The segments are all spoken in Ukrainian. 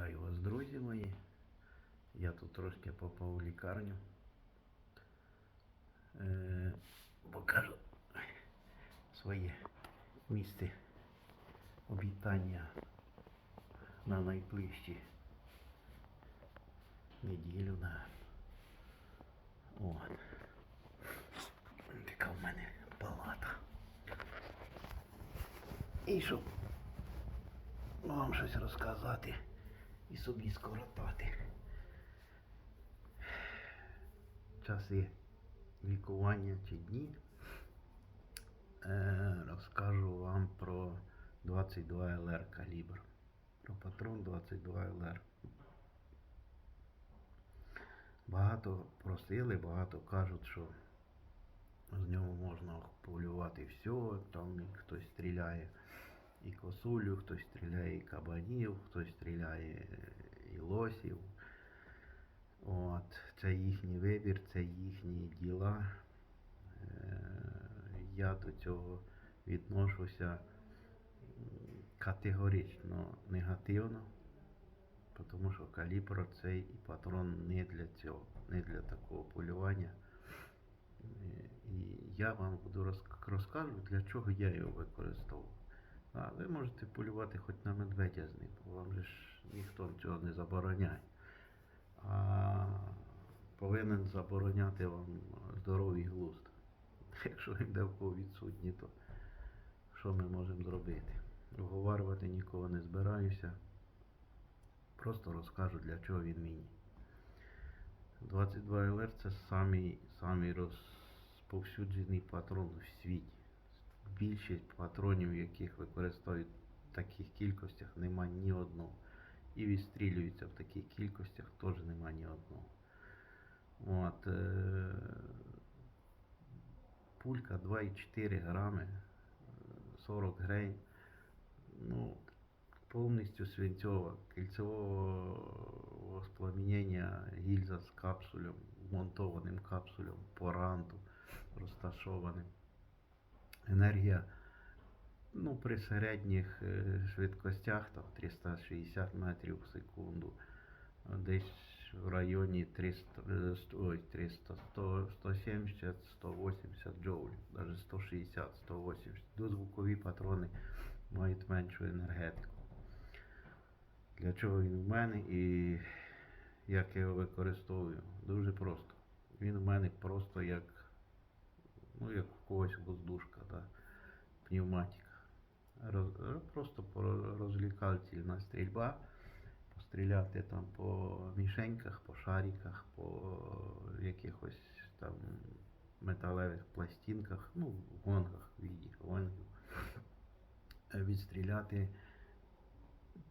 Вітаю вас, друзі мої. Я тут трошки попав у лікарню. Е, покажу своє місце обітання на найближчі неділю. На... От. Така в мене палата. І щоб вам щось розказати і собі скоротати. Часи лікування чи дні. Е, розкажу вам про 22 ЛР калібр. Про патрон 22 ЛР. Багато просили, багато кажуть, що з нього можна полювати все, там хтось стріляє і косулю, хтось стріляє і кабанів, хтось стріляє і лосів. От, це їхній вибір, це їхні діла. Е, Я до цього відношуся категорично негативно, тому що калібр цей і патрон не для цього, не для такого полювання. Е, І я вам буду розкажу, для чого я його використовую. А ви можете полювати хоч на медведя з ним, бо вам же ж ніхто цього не забороняє. А повинен забороняти вам здоровий глузд. Якщо він де в кого відсутній, то що ми можемо зробити? Вговарювати нікого не збираюся. Просто розкажу, для чого він мені. 22 ЛР це самий, самий розповсюджений патрон в світі. Більшість патронів, яких використовують в таких кількостях, нема ні одного. І відстрілюються в таких кількостях, теж нема ні одного. От, е, пулька 2,4 грами, е, 40 грейн. Ну, повністю свинцова, кільцевого воспламенення гільза з капсулем, вмонтованим капсулем по ранту розташованим. Енергія ну, при середніх е, швидкостях там 360 метрів в секунду, десь в районі 300, е, сто- ой, 300, 100, 170, 180 джоулів, навіть 160, 180. Дозвукові патрони мають меншу енергетику. Для чого він в мене і як я його використовую? Дуже просто. Він у мене просто як, ну, як у когось воздушка, да? пневматика. Роз, просто розвлікательна стрільба. Постріляти там по мішеньках, по шариках, по якихось там металевих пластинках, ну, в гонгах, віді гонгів. Відстріляти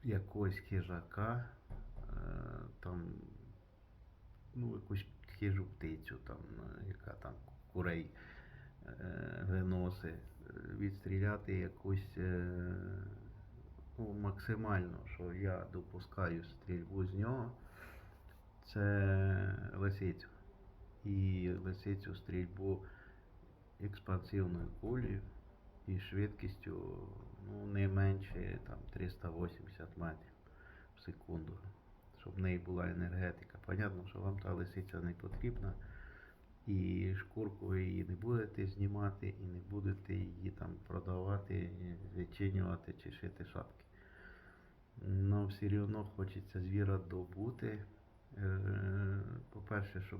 якогось хижака, е, там, ну, якусь хижу птицю, там, е, яка там курей е, е, відстріляти якусь е, ну, максимально, що я допускаю стрільбу з нього, це лисицю. І лисицю стрільбу експансивною кулею і швидкістю ну, не менше там, 380 метрів в секунду, щоб в неї була енергетика. Понятно, що вам та лисиця не потрібна, і шкурку ви її не будете знімати, і не будете її там продавати, відчинювати чи шити шапки. Ну, все одно хочеться звіра добути. Е, По-перше, щоб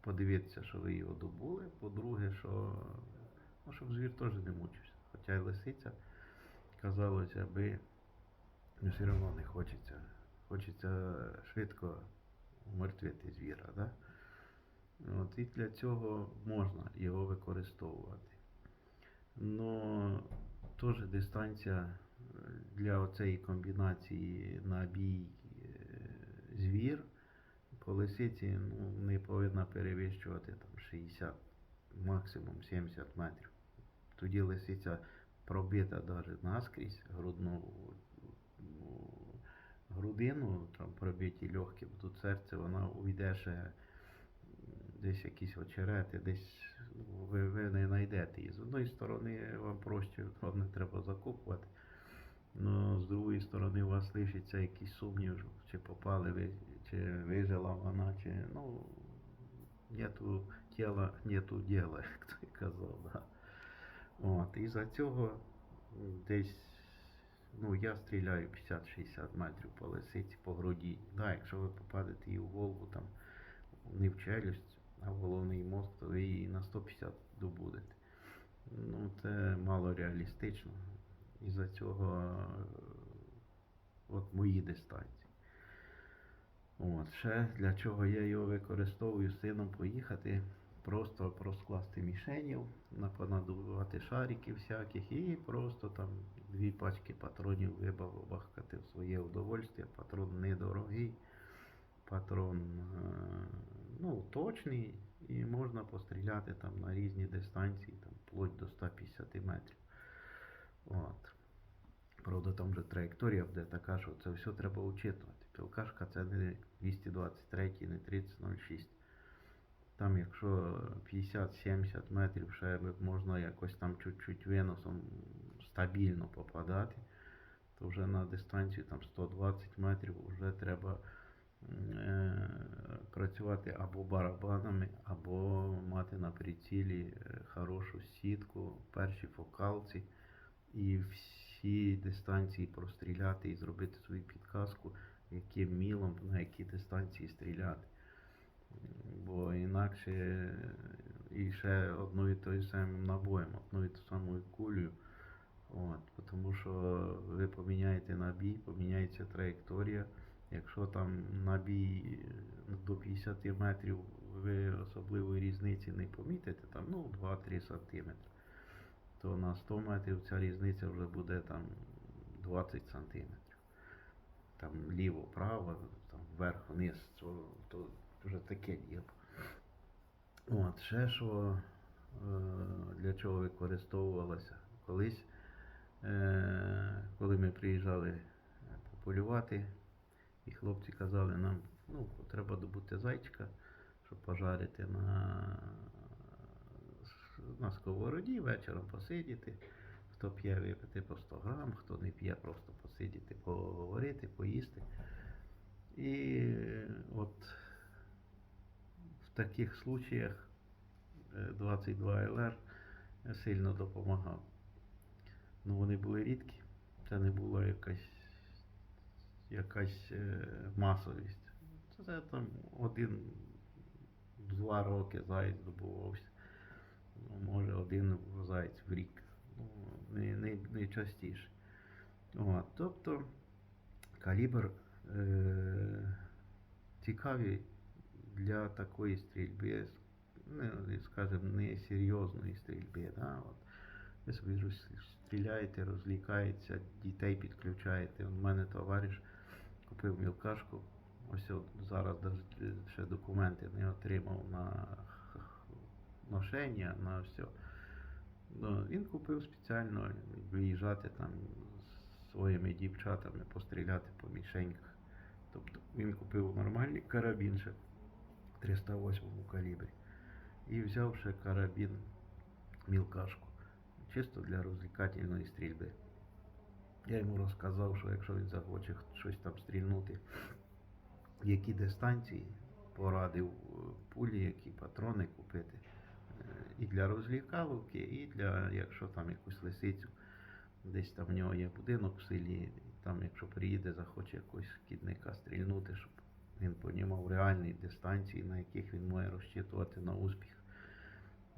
подивитися, що ви його добули. По-друге, що ну, щоб звір теж не мучився. Хоча й лисиця, казалося би, ну, все одно не хочеться. Хочеться швидко умертвити звіра. Да? От, і для цього можна його використовувати. Но теж дистанція е, для цієї комбінації набій е, звір по лисиці ну, не повинна перевищувати там 60, максимум 70 метрів. Тоді лисиця пробита навіть наскрізь грудну ну, грудину, там пробиті легкі, тут серце, вона увійде ще десь якісь очерети, десь ви, ви не знайдете її. З одної сторони вам проще, вам не треба закопувати. Ну, з другої сторони, у вас лишиться якийсь сумнів, чи попали ви, чи вижила вона, чи ну нету тіла, нету діла, як той казав. Да. От, і за цього десь, ну я стріляю 50-60 метрів по лисиці, по груді. Да, якщо ви попадете їй в голову, там не в челюсть, а головний мозк, то ви її на 150 добудете. Ну, це мало реалістично. І за цього от мої дистанції. От, ще для чого я його використовую з сином поїхати, просто розкласти мішенів, напонадувати шариків всяких і просто там дві пачки патронів вибахкати в своє удовольствие. Патрон недорогий, патрон е, ну, точний і можна постріляти там на різні дистанції, там, вплоть до 150 метрів. От. Правда, там вже траєкторія буде така, що це все треба учитувати. Пілкашка це не 223, не 3006. Там, якщо 50-70 метрів, ще можна якось там чуть-чуть виносом стабільно попадати, то вже на дистанцію там 120 метрів вже треба працювати або барабанами, або мати на прицілі е, хорошу сітку, перші фокалці і всі дистанції простріляти і зробити свою підказку, яким мілом на які дистанції стріляти. Бо інакше е, і ще одною тою самим набоєм, одною тою самою кулею. От, тому що ви поміняєте набій, поміняється траєкторія. Якщо там набій е, до 50 метрів ви особливої різниці не помітите, там ну 2-3 сантиметри то на 100 метрів ця різниця вже буде там 20 сантиметрів. Там ліво-право, там вверх-вниз, то, то вже таке діло. От, ще що е, для чого використовувалося колись, е, коли ми приїжджали пополювати, і хлопці казали нам, ну, треба добути зайчика, щоб пожарити на, на сковороді, вечором посидіти. Хто п'є випити по 100 грам, хто не п'є, просто посидіти, поговорити, поїсти. І от в таких случаях е, 22 ЛР сильно допомагав. Ну, вони були рідкі, це не була якась, якась е, масовість. Це, там один-два роки заєць добувався. Ну, може один заєць в рік. Ну, не, не, не частіше. От, тобто калібр е, цікавий для такої стрільби, ну, скажімо, не серйозної стрільби. Да? От. Ви собі стріляєте, розлікаєтеся, дітей підключаєте. У мене товариш купив мілкашку. Ось от зараз ще документи не отримав на ношення, на все. Ну, він купив спеціально виїжджати там з своїми дівчатами, постріляти по мішеньках. Тобто він купив нормальний карабін ще 308 калібрі. І взяв ще карабін мілкашку, чисто для розвлекательної стрільби. Я йому розказав, що якщо він захоче щось там стрільнути, які дистанції, порадив е, пулі, які патрони купити. Е, І для розлікаловки, і для, якщо там якусь лисицю, десь там в нього є будинок в селі, там, якщо приїде, захоче якогось шкідника стрільнути, щоб він понімав реальні дистанції, на яких він може розчитувати на успіх.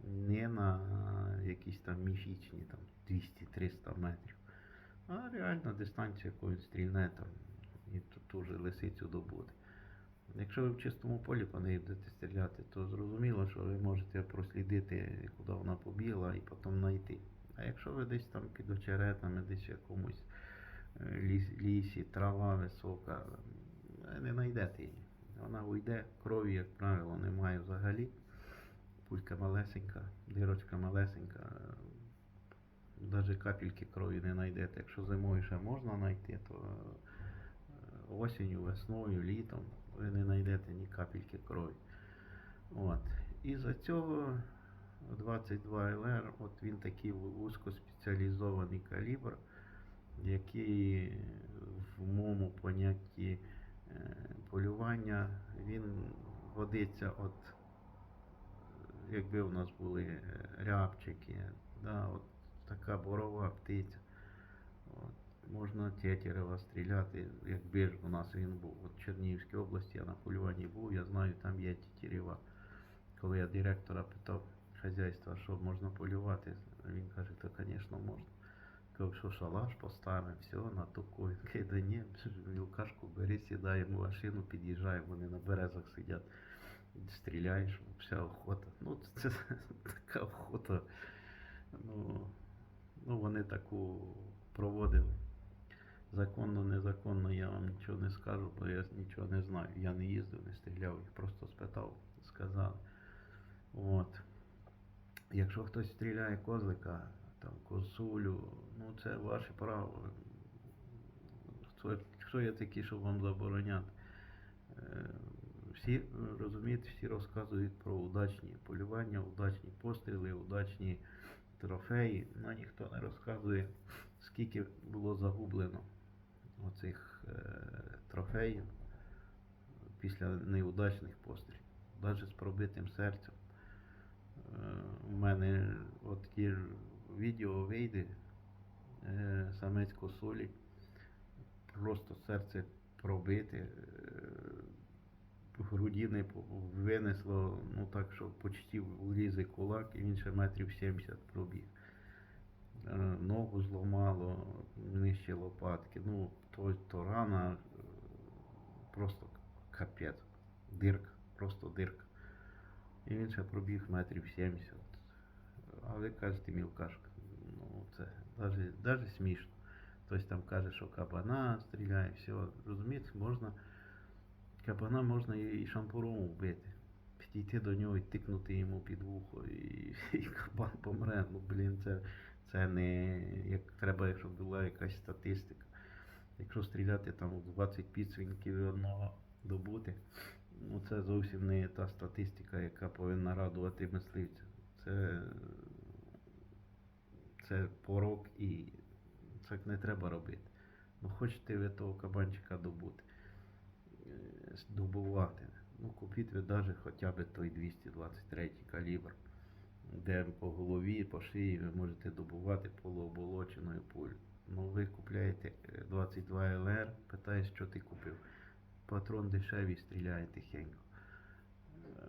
Не на якісь там міфічні там 200-300 метрів, а реальна дистанція, він стрільне там, і ту же лисицю добуде. Якщо ви в чистому полі по неї будете стріляти, то зрозуміло, що ви можете прослідити, куди вона побігла, і потім знайти. А якщо ви десь там під очеретами, десь в якомусь е, ліс, лісі, трава висока, е, не знайдете її. Вона уйде, крові, як правило, немає взагалі. Пулька малесенька, дирочка малесенька, навіть капельки крові не знайдете. Якщо зимою ще можна знайти, то е, осінню, весною, літом ви не знайдете ні капельки крові. От. І за цього 22 ЛР, от він такий вузькоспеціалізований калібр, який в моєму понятті е, полювання він водиться от якби у нас були е, рябчики, да, от така борова птиця. От, можна тетерева стріляти, якби ж у нас він був. От в Чернігівській області я на полюванні був, я знаю, там є тетерева. Коли я директора питав хазяйства, що можна полювати, він каже, то, звісно, можна. Кажу, що шалаш поставимо, все, на туку. Він каже, да ні, вілкашку бери, сідаємо в машину, під'їжджаємо, вони на березах сидять, стріляєш, вся охота. Ну, це, така охота. Ну, ну, вони таку проводили. Законно, незаконно, я вам нічого не скажу, бо я нічого не знаю. Я не їздив, не стріляв, їх просто спитав, сказали. От. Якщо хтось стріляє козлика, там, косулю, ну це ваше право. Хто, хто я такий, щоб вам забороняти? Е, Всі, розумієте, всі розказують про удачні полювання, удачні постріли, удачні трофеї, але ніхто не розказує, скільки було загублено оцих е, трофеїв після неудачних пострілів, навіть з пробитим серцем. Е, У мене от є відео вийде е, самець косулі, просто серце пробите, е, грудини по- винесло, ну так, що почти влізе кулак, і він ще метрів 70 пробіг. Е, Ногу зламало, нижче лопатки. Ну, то, то рана е, просто капець. Дирка, просто дирка. І він ще пробіг метрів 70. А ви кажете, мілкашка. Ну, це навіть смішно. Хтось там каже, що кабана стріляє, все. Розумієте, можна. Кабана можна і шампуром вбити. Підійти до нього і тикнути йому під вухо, і, і кабан помре. Ну, блін, це, це не як треба, якщо була якась статистика. Якщо стріляти там у 20 підсвінків і одного добути, ну це зовсім не та статистика, яка повинна радувати мисливця. Це, це порок і так не треба робити. Ну хочете ви того кабанчика добути, е, добувати. Ну купіть ви навіть хоча б той 223 калібр, де по голові, по шиї ви можете добувати полуоболоченою пулю. Ну ви купляєте е, 22 ЛР, питаєш, що ти купив. Патрон дешевий стріляє тихенько. Е,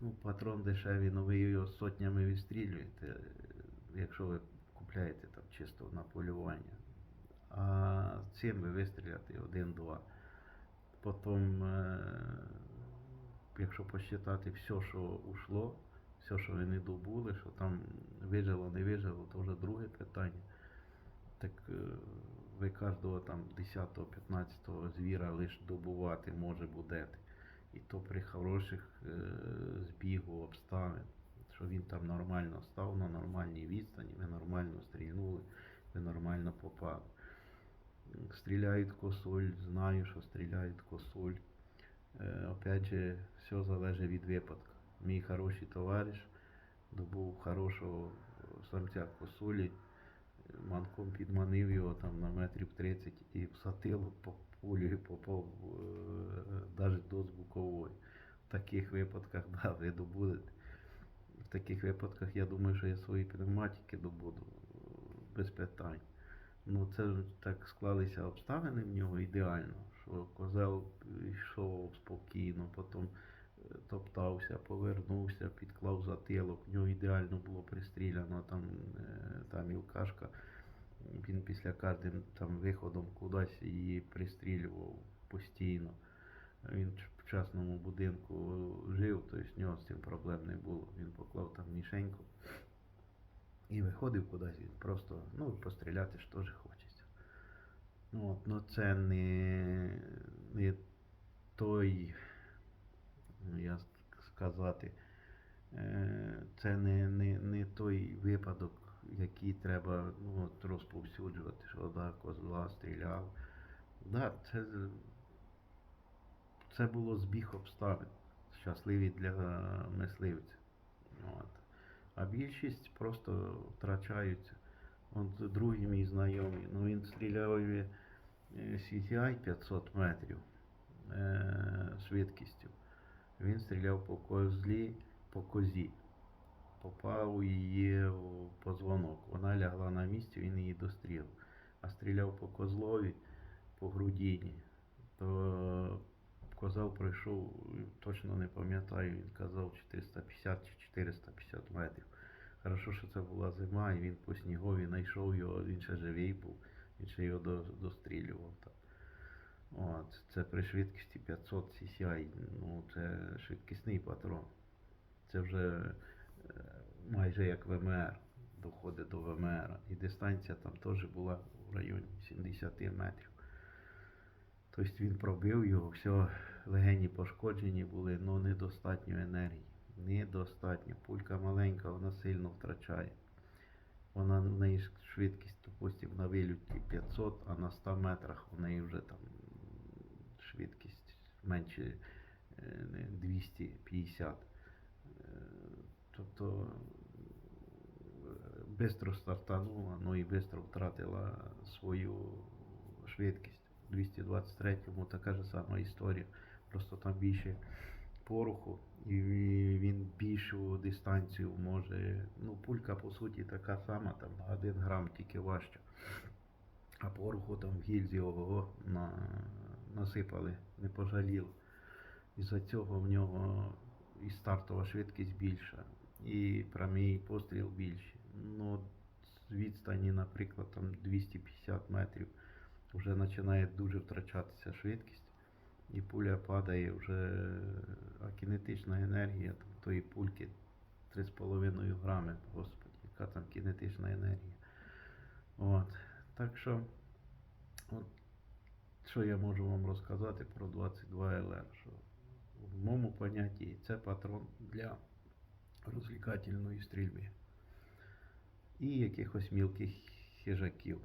Ну, патрон дешевий, ну ви його сотнями відстрілюєте, е, якщо ви купляєте там чисто на полювання. А цим ви вистріляти один-два. Потім, е, якщо посчитати все, що ушло, все, що ви не добули, що там вижило, не вижило, то вже друге питання. Так е, ви кожного там 10-15 звіра лише добувати може будете. І то при хороших е, збігу обставин, що він там нормально став на нормальній відстані, ви нормально стрільнули, ви нормально попали. Стріляють косуль, знаю, що стріляють косуль. Е, опять же, все залежить від випадку. Мій хороший товариш добув хорошого самця косулі, манком підманив його там на метрів 30 і всатило по пулею попав навіть до звукової. В таких випадках, да, ви добудете. В таких випадках я думаю, що я свої пневматики добуду е, без питань. Ну, це так склалися обставини в нього ідеально, що козел йшов спокійно, потім е, топтався, повернувся, підклав затилок, в нього ідеально було пристріляно там е, та мілкашка. Він після кожним там виходом кудись її пристрілював постійно. Він в частному будинку жив, тобто в нього з цим проблем не було. Він поклав там мішеньку і виходив кудись, просто, ну, постріляти ж теж хочеться. Ну, от, ну це не, не той, ну, як сказати, е, це не, не, не той випадок, який треба ну, от, розповсюджувати, що да, козла стріляв. Да, це, це було збіг обставин, щасливі для мисливця. От. А більшість просто втрачаються. От другий мій знайомий, ну він стріляв і е, CTI 500 метрів е, швидкістю. Він стріляв по козлі, по козі. Попав її в позвонок. Вона лягла на місці, він її дострілив. А стріляв по козлові, по грудині. То козел пройшов, точно не пам'ятаю, він казав 450 чи 450 метрів. Хорошо, що це була зима, і він по снігові знайшов його, він ще живий був, він ще його дострілював. Так. От, це при швидкості 500 CCI, ну це швидкісний патрон. Це вже е, майже як ВМР, доходить до ВМР. І дистанція там теж була в районі 70 метрів. Тобто він пробив його, все, легені пошкоджені були, але недостатньо енергії. Недостатньо. Пулька маленька, вона сильно втрачає. Вона в неї швидкість, допустим, на вилюті 500, а на 100 метрах у неї вже там швидкість менше е, 250. Е, Тобто швидко стартанула, ну і швидко втратила свою швидкість. У 223-му така ж сама історія. Просто там більше пороху, і він більшу дистанцію може. Ну, пулька по суті така сама, там 1 грам тільки важче. А пороху там в гільзі ого на, насипали, не пожаліло. Із-за цього в нього і стартова швидкість більша, і прямий постріл більший. Ну, з відстані, наприклад, там 250 метрів вже починає дуже втрачатися швидкість, і пуля падає вже, кінетична енергія тої пульки 3,5 грами, господи, яка там кінетична енергія. От. Так що, от, що я можу вам розказати про 22 LR? Що в моєму понятті це патрон для розвлекательної стрільби і якихось мілких хижаків.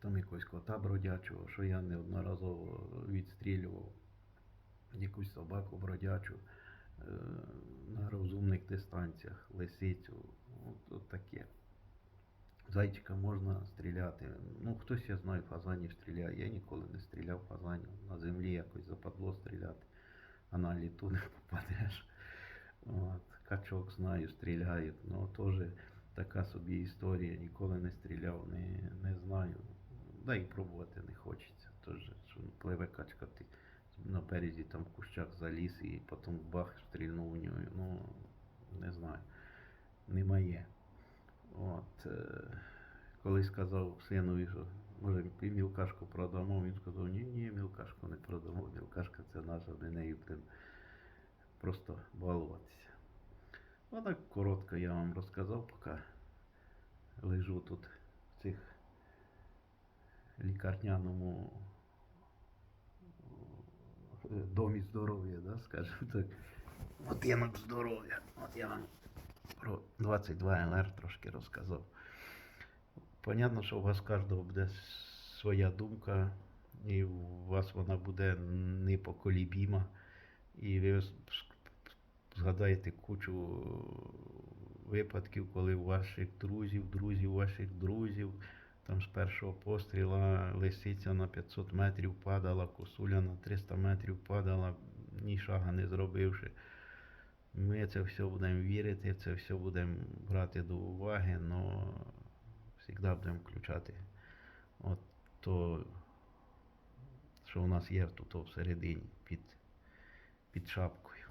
Там якогось кота бродячого, що я неодноразово відстрілював, якусь собаку бродячу е, на розумних дистанціях, лисицю, от, от таке. Зайчика можна стріляти. Ну, хтось, я знаю, фазанів стріляє. Я ніколи не стріляв фазанів. На землі якось западло стріляти, а на літу не попадеш. От. Качок знаю, стріляють. Ну, теж така собі історія. Ніколи не стріляв, не, не знаю. Да і пробувати не хочеться. Тож, пливе качка, ти на березі там кущах заліз і потім бах стрільнув у нього. Ну, не знаю. Не моє. От, е, коли сказав синові, що може мілкашку продамо, він сказав, ні, ні, мілкашку не продамо, мілкашка це наша, ми нею будемо просто балуватися. Отак коротко я вам розказав, поки лежу тут в цих лікарняному е, домі здоров'я, да, скажімо так. Будинок здоров'я. От я вам про 22 ЛР трошки розказав. Понятно, що у вас кожного буде своя думка, і у вас вона буде непоколібіма. І ви згадаєте кучу випадків, коли ваших друзів, друзів ваших друзів, там з першого постріла лисиця на 500 метрів падала, косуля на 300 метрів падала, ні шага не зробивши. Ми це все будемо вірити, це все будемо брати до уваги, але завжди будемо включати от то, що у нас є тут всередині під, під шапкою.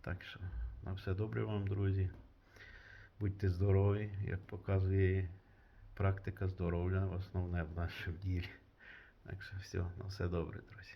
Так що на все добре вам, друзі. Будьте здорові, як показує практика здоров'я, основне в нашому ділі. Так що все, на все добре, друзі.